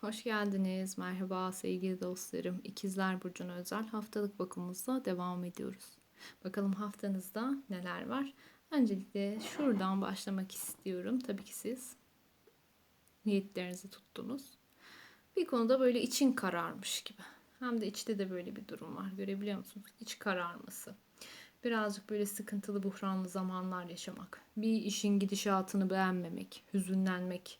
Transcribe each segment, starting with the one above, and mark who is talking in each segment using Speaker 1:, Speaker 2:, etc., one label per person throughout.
Speaker 1: Hoş geldiniz. Merhaba sevgili dostlarım. İkizler Burcu'na özel haftalık bakımımızla devam ediyoruz. Bakalım haftanızda neler var? Öncelikle şuradan başlamak istiyorum. Tabii ki siz niyetlerinizi tuttunuz. Bir konuda böyle için kararmış gibi. Hem de içte de böyle bir durum var. Görebiliyor musunuz? İç kararması. Birazcık böyle sıkıntılı, buhranlı zamanlar yaşamak. Bir işin gidişatını beğenmemek, hüzünlenmek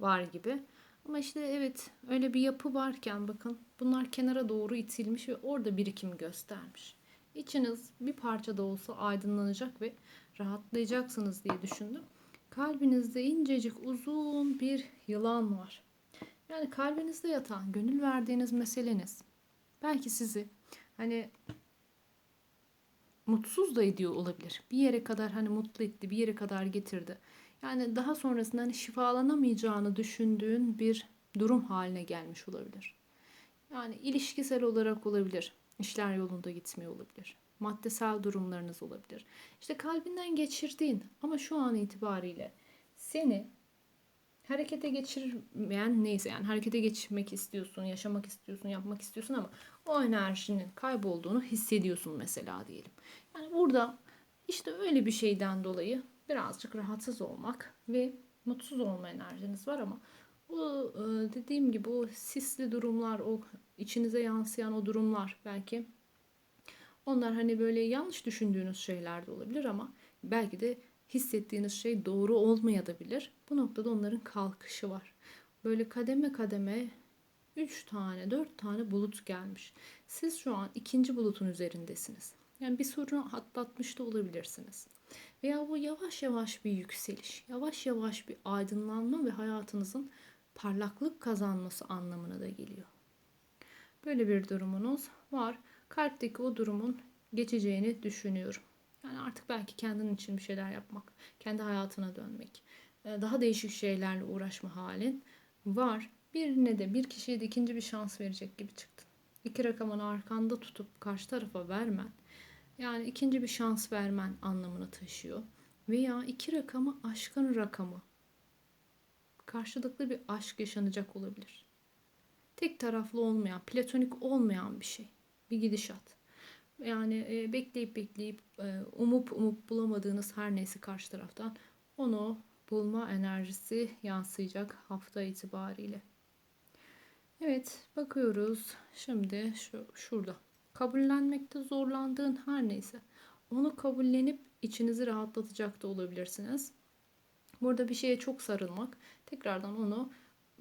Speaker 1: var gibi. Ama işte evet öyle bir yapı varken bakın bunlar kenara doğru itilmiş ve orada birikim göstermiş. İçiniz bir parça da olsa aydınlanacak ve rahatlayacaksınız diye düşündüm. Kalbinizde incecik uzun bir yılan var. Yani kalbinizde yatan, gönül verdiğiniz meseleniz. Belki sizi hani mutsuz da ediyor olabilir. Bir yere kadar hani mutlu etti, bir yere kadar getirdi. Yani daha sonrasında hani şifalanamayacağını düşündüğün bir durum haline gelmiş olabilir. Yani ilişkisel olarak olabilir. İşler yolunda gitmiyor olabilir. Maddesel durumlarınız olabilir. İşte kalbinden geçirdiğin ama şu an itibariyle seni harekete geçirmeyen neyse yani harekete geçirmek istiyorsun, yaşamak istiyorsun, yapmak istiyorsun ama o enerjinin kaybolduğunu hissediyorsun mesela diyelim. Yani burada işte öyle bir şeyden dolayı birazcık rahatsız olmak ve mutsuz olma enerjiniz var ama o e, dediğim gibi o sisli durumlar, o içinize yansıyan o durumlar belki onlar hani böyle yanlış düşündüğünüz şeyler de olabilir ama belki de hissettiğiniz şey doğru olmayabilir. Bu noktada onların kalkışı var. Böyle kademe kademe 3 tane 4 tane bulut gelmiş. Siz şu an ikinci bulutun üzerindesiniz. Yani bir sorunu atlatmış da olabilirsiniz. Veya bu yavaş yavaş bir yükseliş, yavaş yavaş bir aydınlanma ve hayatınızın parlaklık kazanması anlamına da geliyor. Böyle bir durumunuz var. Kalpteki o durumun geçeceğini düşünüyorum. Yani artık belki kendin için bir şeyler yapmak, kendi hayatına dönmek, e, daha değişik şeylerle uğraşma halin var. Birine de bir kişiye de ikinci bir şans verecek gibi çıktın. İki rakamını arkanda tutup karşı tarafa vermen yani ikinci bir şans vermen anlamını taşıyor. Veya iki rakamı aşkın rakamı. Karşılıklı bir aşk yaşanacak olabilir. Tek taraflı olmayan, platonik olmayan bir şey. Bir gidişat. Yani e, bekleyip bekleyip e, umup umup bulamadığınız her neyse karşı taraftan onu bulma enerjisi yansıyacak hafta itibariyle. Evet bakıyoruz. Şimdi şu şurada kabullenmekte zorlandığın her neyse onu kabullenip içinizi rahatlatacak da olabilirsiniz. Burada bir şeye çok sarılmak, tekrardan onu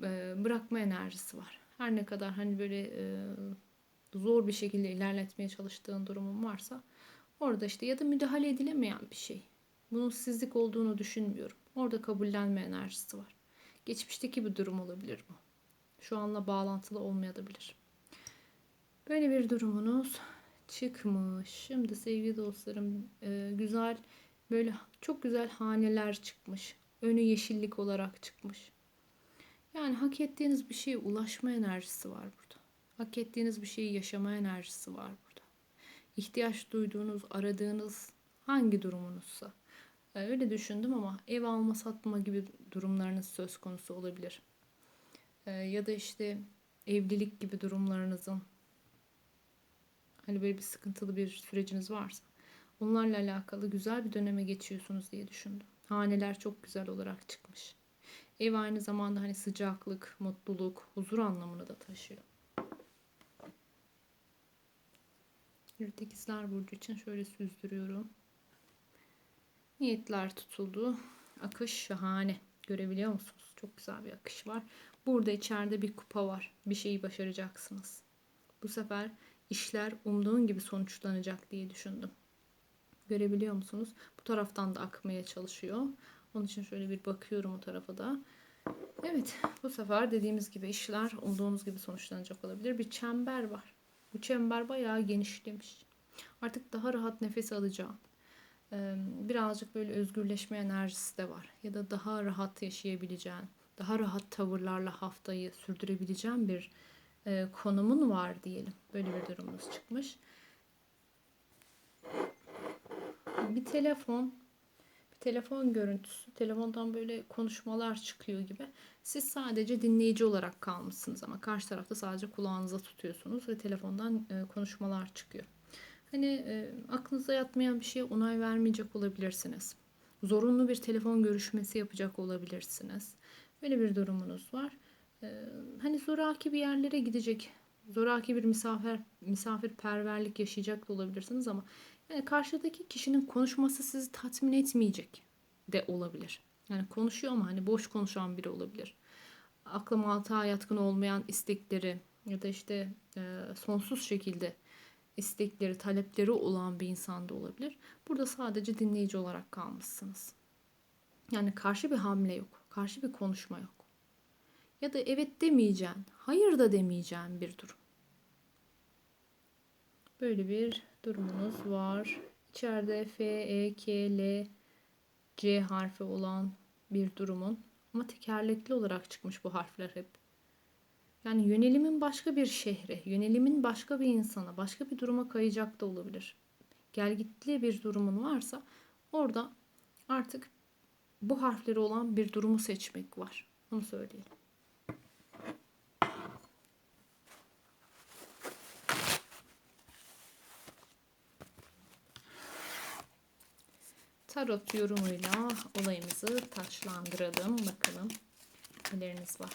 Speaker 1: e, bırakma enerjisi var. Her ne kadar hani böyle e, zor bir şekilde ilerletmeye çalıştığın durumun varsa orada işte ya da müdahale edilemeyen bir şey. Bunun sizlik olduğunu düşünmüyorum. Orada kabullenme enerjisi var. Geçmişteki bir durum olabilir bu. Şu anla bağlantılı olmayabilir. Böyle bir durumunuz çıkmış. Şimdi sevgili dostlarım e, güzel böyle çok güzel haneler çıkmış. Önü yeşillik olarak çıkmış. Yani hak ettiğiniz bir şeye ulaşma enerjisi var burada. Hak ettiğiniz bir şeyi yaşama enerjisi var burada. İhtiyaç duyduğunuz, aradığınız hangi durumunuzsa. E, öyle düşündüm ama ev alma satma gibi durumlarınız söz konusu olabilir. E, ya da işte evlilik gibi durumlarınızın hani böyle bir sıkıntılı bir süreciniz varsa onlarla alakalı güzel bir döneme geçiyorsunuz diye düşündüm. Haneler çok güzel olarak çıkmış. Ev aynı zamanda hani sıcaklık, mutluluk, huzur anlamını da taşıyor. Evet burcu için şöyle süzdürüyorum. Niyetler tutuldu. Akış şahane. Görebiliyor musunuz? Çok güzel bir akış var. Burada içeride bir kupa var. Bir şeyi başaracaksınız. Bu sefer işler umduğun gibi sonuçlanacak diye düşündüm. Görebiliyor musunuz? Bu taraftan da akmaya çalışıyor. Onun için şöyle bir bakıyorum o tarafa da. Evet bu sefer dediğimiz gibi işler umduğunuz gibi sonuçlanacak olabilir. Bir çember var. Bu çember bayağı genişlemiş. Artık daha rahat nefes alacağım. Birazcık böyle özgürleşme enerjisi de var. Ya da daha rahat yaşayabileceğin, daha rahat tavırlarla haftayı sürdürebileceğin bir e, konumun var diyelim. Böyle bir durumumuz çıkmış. Bir telefon, bir telefon görüntüsü, telefondan böyle konuşmalar çıkıyor gibi. Siz sadece dinleyici olarak kalmışsınız ama karşı tarafta sadece kulağınıza tutuyorsunuz ve telefondan e, konuşmalar çıkıyor. Hani e, aklınıza yatmayan bir şeye onay vermeyecek olabilirsiniz. Zorunlu bir telefon görüşmesi yapacak olabilirsiniz. Böyle bir durumunuz var. Hani zoraki bir yerlere gidecek, zoraki bir misafir misafirperverlik yaşayacak da olabilirsiniz ama yani karşıdaki kişinin konuşması sizi tatmin etmeyecek de olabilir. Yani konuşuyor ama hani boş konuşan biri olabilir. Aklı mantığa yatkın olmayan istekleri ya da işte e, sonsuz şekilde istekleri, talepleri olan bir insan da olabilir. Burada sadece dinleyici olarak kalmışsınız. Yani karşı bir hamle yok, karşı bir konuşma yok. Ya da evet demeyeceğin, hayır da demeyeceğin bir durum. Böyle bir durumunuz var. İçeride F, E, K, L, C harfi olan bir durumun ama tekerlekli olarak çıkmış bu harfler hep. Yani yönelimin başka bir şehre, yönelimin başka bir insana, başka bir duruma kayacak da olabilir. Gel gitli bir durumun varsa orada artık bu harfleri olan bir durumu seçmek var. Onu söyleyelim. Tarot yorumuyla olayımızı taçlandıralım. Bakalım neleriniz var.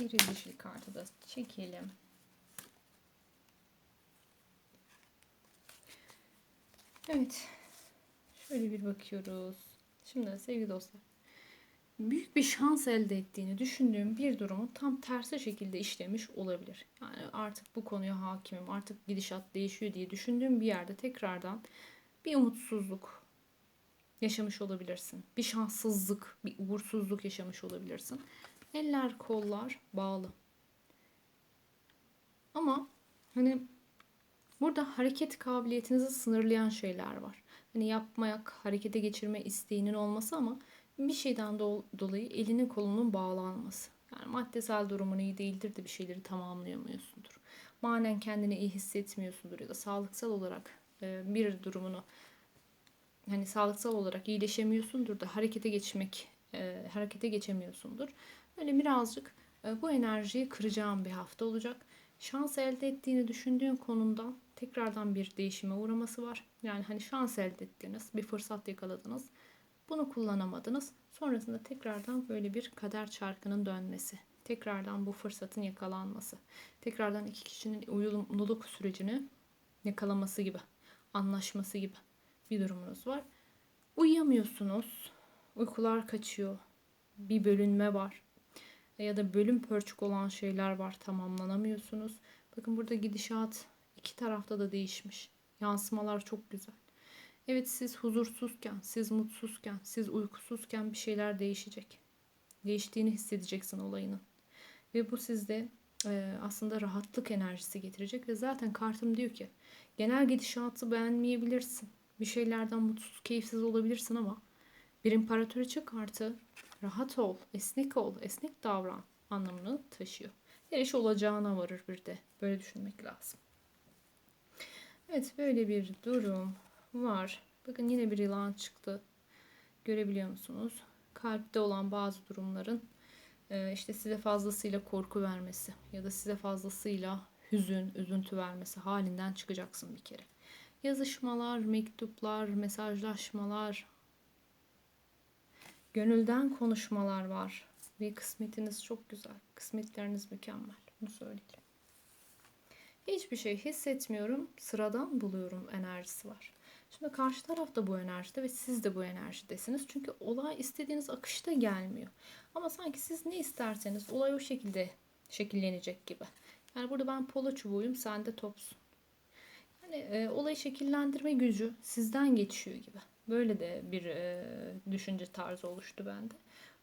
Speaker 1: Bir dişli kartı da çekelim. Evet. Şöyle bir bakıyoruz. Şimdi sevgili dostlar. Büyük bir şans elde ettiğini düşündüğüm bir durumu tam tersi şekilde işlemiş olabilir. Yani artık bu konuya hakimim, artık gidişat değişiyor diye düşündüğüm bir yerde tekrardan bir umutsuzluk yaşamış olabilirsin. Bir şanssızlık, bir uğursuzluk yaşamış olabilirsin. Eller kollar bağlı. Ama hani burada hareket kabiliyetinizi sınırlayan şeyler var. Hani yapmayak, harekete geçirme isteğinin olması ama bir şeyden dolayı elinin kolunun bağlanması. Yani maddesel durumun iyi değildir de bir şeyleri tamamlayamıyorsundur. Manen kendini iyi hissetmiyorsundur ya da sağlıksal olarak e, bir durumunu hani sağlıksal olarak iyileşemiyorsundur da harekete geçmek e, harekete geçemiyorsundur. Böyle birazcık e, bu enerjiyi kıracağım bir hafta olacak. Şans elde ettiğini düşündüğün konumdan tekrardan bir değişime uğraması var. Yani hani şans elde ettiniz, bir fırsat yakaladınız. Bunu kullanamadınız. Sonrasında tekrardan böyle bir kader çarkının dönmesi. Tekrardan bu fırsatın yakalanması. Tekrardan iki kişinin uyumluluk sürecini yakalaması gibi, anlaşması gibi bir durumunuz var. Uyuyamıyorsunuz. Uykular kaçıyor. Bir bölünme var ya da bölüm pörçük olan şeyler var tamamlanamıyorsunuz. Bakın burada gidişat iki tarafta da değişmiş. Yansımalar çok güzel. Evet siz huzursuzken, siz mutsuzken, siz uykusuzken bir şeyler değişecek. Değiştiğini hissedeceksin olayının. Ve bu sizde e, aslında rahatlık enerjisi getirecek. Ve zaten kartım diyor ki genel gidişatı beğenmeyebilirsin. Bir şeylerden mutsuz, keyifsiz olabilirsin ama bir imparatoriçe kartı rahat ol, esnek ol, esnek davran anlamını taşıyor. Her iş olacağına varır bir de. Böyle düşünmek lazım. Evet böyle bir durum var. Bakın yine bir yılan çıktı. Görebiliyor musunuz? Kalpte olan bazı durumların e, işte size fazlasıyla korku vermesi ya da size fazlasıyla hüzün, üzüntü vermesi halinden çıkacaksın bir kere. Yazışmalar, mektuplar, mesajlaşmalar, gönülden konuşmalar var. Ve kısmetiniz çok güzel. Kısmetleriniz mükemmel. Bunu söyleyeyim. Hiçbir şey hissetmiyorum. Sıradan buluyorum enerjisi var. Şimdi karşı taraf da bu enerjide ve siz de bu enerjidesiniz. Çünkü olay istediğiniz akışta gelmiyor. Ama sanki siz ne isterseniz olay o şekilde şekillenecek gibi. Yani burada ben polo çubuğuyum, sen de topsun. Yani e, olayı şekillendirme gücü sizden geçiyor gibi. Böyle de bir e, düşünce tarzı oluştu bende.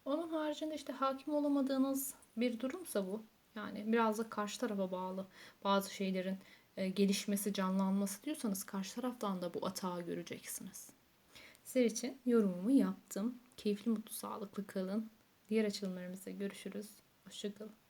Speaker 1: Onun haricinde işte hakim olamadığınız bir durumsa bu. Yani biraz da karşı tarafa bağlı bazı şeylerin e, gelişmesi, canlanması diyorsanız karşı taraftan da bu atağı göreceksiniz. Sizler için yorumumu yaptım. Keyifli, mutlu, sağlıklı kalın. Diğer açılımlarımızda görüşürüz. Hoşçakalın.